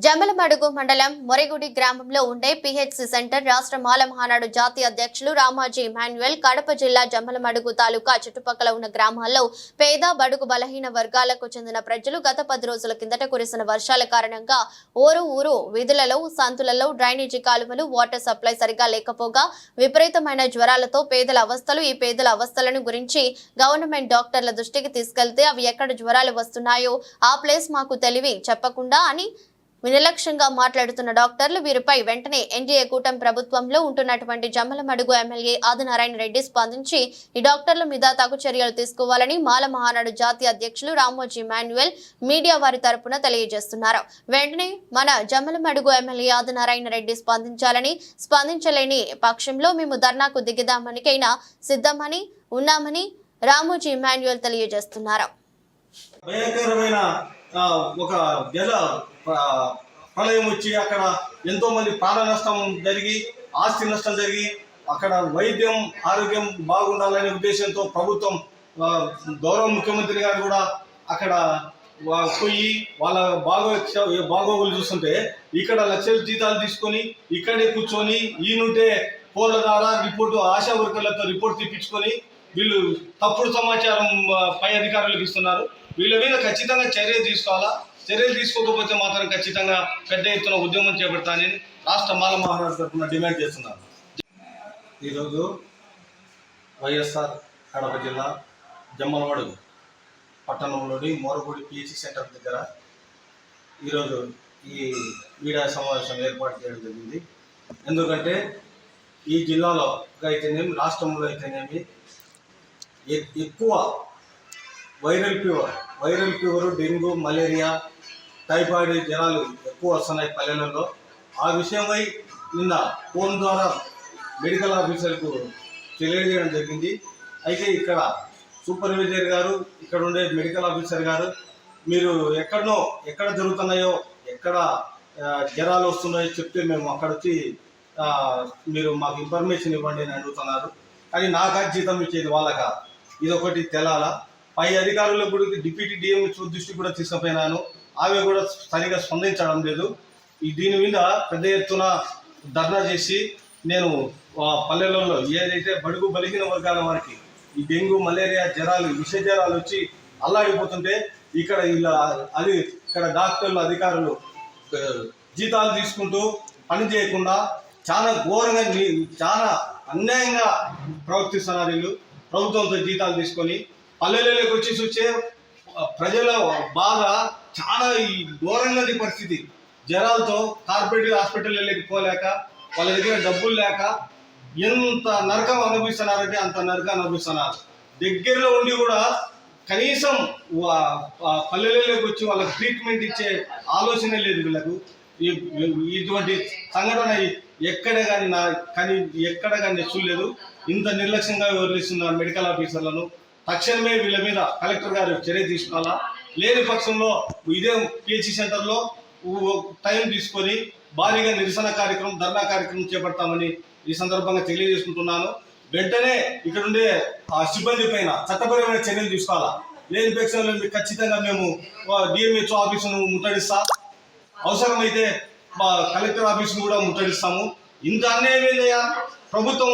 జమ్మలమడుగు మండలం మొరెగుడి గ్రామంలో ఉండే పిహెచ్సి సెంటర్ రాష్ట్ర మాల మహానాడు జాతీయ అధ్యక్షులు రామాజీ ఇమాన్యుయల్ కడప జిల్లా జమ్మలమడుగు తాలూకా చుట్టుపక్కల ఉన్న గ్రామాల్లో పేద బడుగు బలహీన వర్గాలకు చెందిన ప్రజలు గత పది రోజుల కిందట కురిసిన వర్షాల కారణంగా ఊరు ఊరు విధులలో సంతులలో డ్రైనేజీ కాలువలు వాటర్ సప్లై సరిగా లేకపోగా విపరీతమైన జ్వరాలతో పేదల అవస్థలు ఈ పేదల అవస్థలను గురించి గవర్నమెంట్ డాక్టర్ల దృష్టికి తీసుకెళ్తే అవి ఎక్కడ జ్వరాలు వస్తున్నాయో ఆ ప్లేస్ మాకు తెలివి చెప్పకుండా అని నిర్లక్ష్యంగా మాట్లాడుతున్న డాక్టర్లు వీరిపై వెంటనే ఎన్డీఏ కూటమి ప్రభుత్వంలో ఉంటున్నటువంటి జమ్మలమడుగు ఎమ్మెల్యే ఆదినారాయణ రెడ్డి స్పందించి ఈ డాక్టర్ల మీద తగు చర్యలు తీసుకోవాలని మాల మహానాడు జాతీయ అధ్యక్షులు రామోజీ మాన్యువల్ మీడియా వారి తరపున తెలియజేస్తున్నారు. వెంటనే మన జమ్మలమడుగు ఎమ్మెల్యే ఆదినారాయణ రెడ్డి స్పందించాలని స్పందించలేని పక్షంలో మేము ధర్నాకు దిగుదామనికైనా సిద్ధమని ఉన్నామని రామోజీ మాన్యువల్ తెలియజేస్తున్నారు. భయంకరమైన ఒక జల ప్రళయం వచ్చి అక్కడ ఎంతోమంది ప్రాణ నష్టం జరిగి ఆస్తి నష్టం జరిగి అక్కడ వైద్యం ఆరోగ్యం బాగుండాలనే ఉద్దేశంతో ప్రభుత్వం గౌరవ ముఖ్యమంత్రి గారు కూడా అక్కడ పోయి వాళ్ళ బాగో బాగోగులు చూస్తుంటే ఇక్కడ లక్షల జీతాలు తీసుకొని ఇక్కడే కూర్చొని ఈయనుంటే ఫోన్ల ద్వారా రిపోర్టు ఆశా వర్కర్లతో రిపోర్ట్ తెప్పించుకొని వీళ్ళు తప్పుడు సమాచారం పై అధికారులకు ఇస్తున్నారు. వీళ్ళ మీద ఖచ్చితంగా చర్యలు తీసుకోవాలా? చర్యలు తీసుకోకపోతే మాత్రం ఖచ్చితంగా పెద్ద ఎత్తున ఉద్యమం చేపడతానని రాష్ట్ర మాల మహారాజు తరఫున డిమాండ్ చేస్తున్నారు ఈరోజు వైఎస్ఆర్ కడప జిల్లా జమ్మలవాడు పట్టణంలోని మోరగూడి పిహెచ్సి సెంటర్ దగ్గర ఈరోజు ఈ మీడియా సమావేశం ఏర్పాటు చేయడం జరిగింది. ఎందుకంటే ఈ జిల్లాలో అయితేనేమి రాష్ట్రంలో అయితేనేమి ఎ- ఎక్కువ viral fever. Viral fever dengue malaria typhoid జ్వరాలు ఎక్కువ వస్తున్నాయి పల్లెలలో. ఆ విషయమై నిన్న ఫోన్ ద్వారా మెడికల్ ఆఫీసర్కు తెలియజేయడం జరిగింది. అయితే ఇక్కడ సూపర్వైజర్ గారు ఇక్కడ ఉండే మెడికల్ ఆఫీసర్ గారు మీరు ఎక్కడనో ఎక్కడ జరుగుతున్నాయో ఎక్కడ జ్వరాలు వస్తున్నాయో చెప్తే మేము అక్కడ వచ్చి మీరు మాకు ఇన్ఫర్మేషన్ ఇవ్వండి అని అడుగుతున్నారు. కానీ నాకు జీతం ఇచ్చేది వాళ్ళక? ఇది ఒకటి తెలాలా? పై అధికారులకు కూడా డిప్యూటీ డిఎం దృష్టి కూడా తీసుకుపోయినాను. ఆమె కూడా సరిగా స్పందించడం లేదు. ఈ దీని మీద పెద్ద ఎత్తున ధర్నా చేసి నేను ఆ, పల్లెలలో ఏదైతే బడుగు బలిగిన వర్గాల వారికి ఈ డెంగ్యూ మలేరియా జ్వరాలు విష జ్వరాలు వచ్చి అల్లాడిపోతుంటే ఇక్కడ ఇలా అది ఇక్కడ డాక్టర్లు అధికారులు జీతాలు తీసుకుంటూ పని చేయకుండా చాలా ఘోరంగా చాలా అన్యాయంగా ప్రవర్తిస్తున్నారు వీళ్ళు. ప్రభుత్వంతో జీతాలు తీసుకొని పల్లెలలోకి వచ్చి చూస్తే ప్రజల బాధ చాలా ఈ ఘోరంగా పరిస్థితి. జ్వరాలతో కార్పొరేట్ హాస్పిటల్లోకి పోలేక వాళ్ళ దగ్గర డబ్బులు లేక ఎంత నరకం అనుభవిస్తున్నారంటే అంత నరకం అనుభవిస్తున్నారు. దగ్గరలో ఉండి కూడా కనీసం పల్లెలలోకి వచ్చి వాళ్ళకి ట్రీట్మెంట్ ఇచ్చే ఆలోచన లేదు వీళ్ళకు. ఇటువంటి సంఘటన ఎక్కడ కానీ నా కానీ ఎక్కడ కానీ చూడలేదు. ఇంత నిర్లక్ష్యంగా వివరిస్తున్నారు మెడికల్ ఆఫీసర్లను. తక్షణమే వీళ్ళ మీద కలెక్టర్ గారు చర్య తీసుకోవాలా? లేని పక్షంలో ఇదే పిహెచ్సి సెంటర్లో టైం తీసుకొని భారీగా నిరసన కార్యక్రమం ధర్నా కార్యక్రమం చేపడతామని ఈ సందర్భంగా తెలియజేసుకుంటున్నాను. వెంటనే ఇక్కడుండే ఆ సిబ్బంది పైన చట్టపరమైన చర్యలు తీసుకోవాలా? లేని పక్షంలో ఖచ్చితంగా మేము డిఎంహెచ్ఓ ఆఫీసును ముట్టడిస్తా. అవసరమైతే మా కలెక్టర్ ఆఫీసును కూడా ముట్టడిస్తాము. ఇంత అన్యాయం ప్రభుత్వం